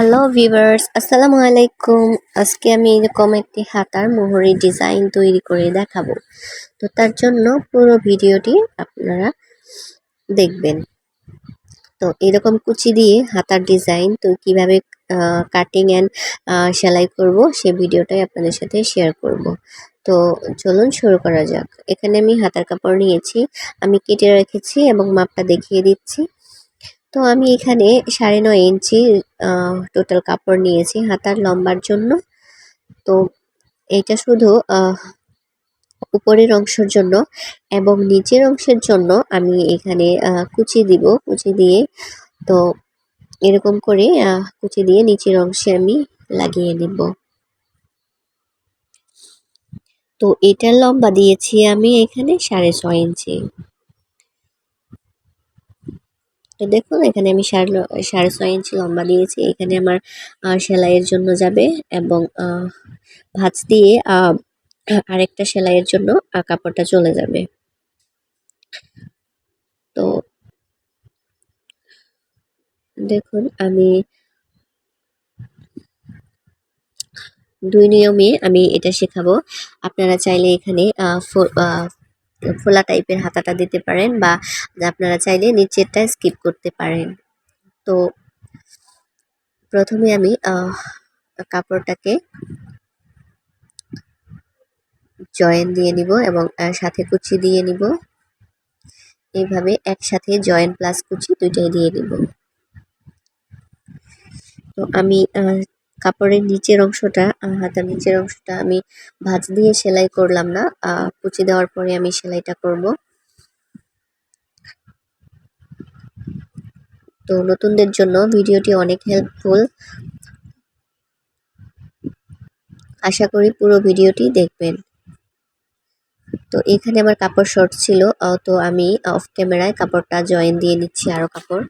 Hello viewers আসসালামু আলাইকুম আজকে আমি এরকম একটি হাতার মোহরি ডিজাইন তৈরি করে দেখাবো। তো তার জন্য পুরো ভিডিওটি আপনারা দেখবেন। তো এরকম কুচি দিয়ে হাতার ডিজাইন তো কীভাবে কাটিং অ্যান্ড সেলাই করব সে ভিডিওটাই আপনাদের সাথে শেয়ার করব। তো চলুন শুরু করা যাক। এখানে আমি হাতার কাপড় নিয়েছি, আমি কেটে রেখেছি এবং মাপটা দেখিয়ে দিচ্ছি। তো আমি এখানে সাড়ে নয় ইঞ্চি টোটাল কাপড় নিয়েছি হাতার লম্বার জন্য। তো এটা শুধু উপরের অংশের জন্য এবং নিচের অংশের জন্য আমি এখানে কুচি দিব, কুচি দিয়ে। তো এরকম করে কুচি দিয়ে নিচের অংশে আমি লাগিয়ে নিব। তো এটার লম্বা দিয়েছি আমি এখানে সাড়ে ছয় ইঞ্চি। তো দেখুন, এখানে আমি সাড়ে সাড়ে ছয় ইঞ্চি লম্বা দিয়েছি। এখানে আমার সেলাইয়ের জন্য যাবে এবং ভাঁজ দিয়ে আরেকটা সেলাইয়ের জন্য কাপড়টা চলে যাবে। তো দেখুন, আমি দুই নিয়মে আমি এটা শেখাবো। আপনারা চাইলে এখানে ফোলা টাইপের হাতাটা দিতে পারেন বা আপনারা চাইলে নিচেরটা স্কিপ করতে পারেন। তো প্রথমে আমি কাপড়টাকে জয়েন দিয়ে নিব এবং সাথে কুচি দিয়ে নিব। এইভাবে একসাথে জয়েন প্লাস কুচি দুইটাই দিয়ে নিব। তো আমি কাপড়ের নিচের অংশটা হাতের নিচের অংশটা আমি ভাঁজ দিয়ে সেলাই করলাম না। কুচি দেওয়ার পরে আমি সেলাইটা করব। তো নতুনদের জন্য ভিডিওটি অনেক হেল্পফুল আশা করি পুরো ভিডিওটি দেখবেন। তো এখানে আমার কাপড় শর্ট ছিল। তো আমি অফ ক্যামেরায় কাপড়টা জয়েন দিয়ে নিচ্ছি আরও কাপড়।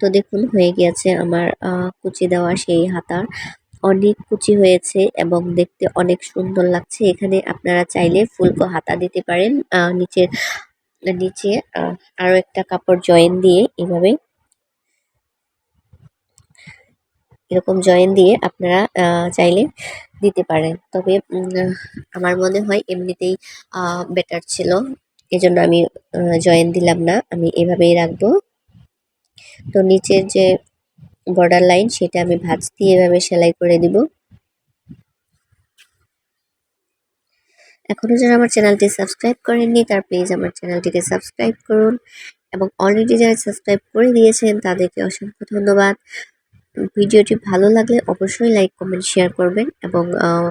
তো দেখুন হয়ে গিয়েছে আমার কুচি দেওয়া সেই হাতার। অনেক কুচি হয়েছে এবং দেখতে অনেক সুন্দর লাগছে। এখানে আপনারা চাইলে ফুলকো হাতা দিতে পারেন। নিচের, নিচে আরও একটা কাপড় জয়েন দিয়ে এভাবে এরকম জয়েন দিয়ে আপনারা চাইলে দিতে পারেন। তবে আমার মনে হয় এমনিতেই বেটার ছিল। এজন্য আমি জয়েন দিলাম না। আমি এভাবেই রাখব। তো নিচের যে বর্ডার লাইন সেটা আমি ভাঁজ দিয়ে এভাবে সেলাই করে দিব। এখনও যারা আমার চ্যানেলটি সাবস্ক্রাইব করেননি, তার প্লিজ আমার চ্যানেলটিকে সাবস্ক্রাইব করুন এবং অলরেডি যারা সাবস্ক্রাইব করে দিয়েছেন, তাদেরকে অসংখ্য ধন্যবাদ। ভিডিওটি ভালো লাগলে অবশ্যই লাইক কমেন্ট শেয়ার করবেন এবং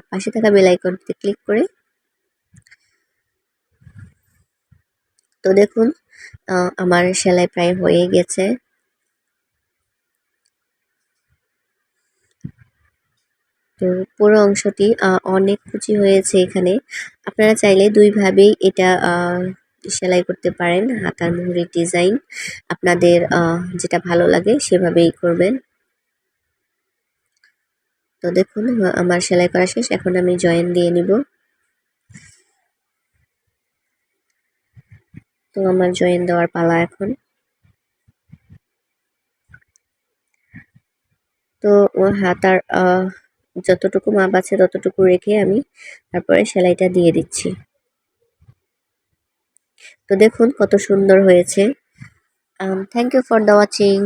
পাশে থাকা বেল আইকনটিতে ক্লিক করে তো দেখুন আমার সেলাই প্রায় হয়ে গেছে। তো পুরো অংশটি অনেক কুচি হয়েছে এখানে। আপনারা চাইলে দুইভাবেই এটা সেলাই করতে পারেন, হাতার মুহুরির ডিজাইন। আপনাদের যেটা ভালো লাগে সেভাবেই করবেন। তো দেখুন, আমার সেলাই করা শেষ, এখন আমি জয়েন দিয়ে নিব। তো আমার জয়েন দেওয়ার পালা এখন। তো হাতার যতটুকু মাপ আছে ততটুকু রেখে আমি তারপরে সেলাইটা দিয়ে দিচ্ছি। তো দেখুন কত সুন্দর হয়েছে। Thank you for the watching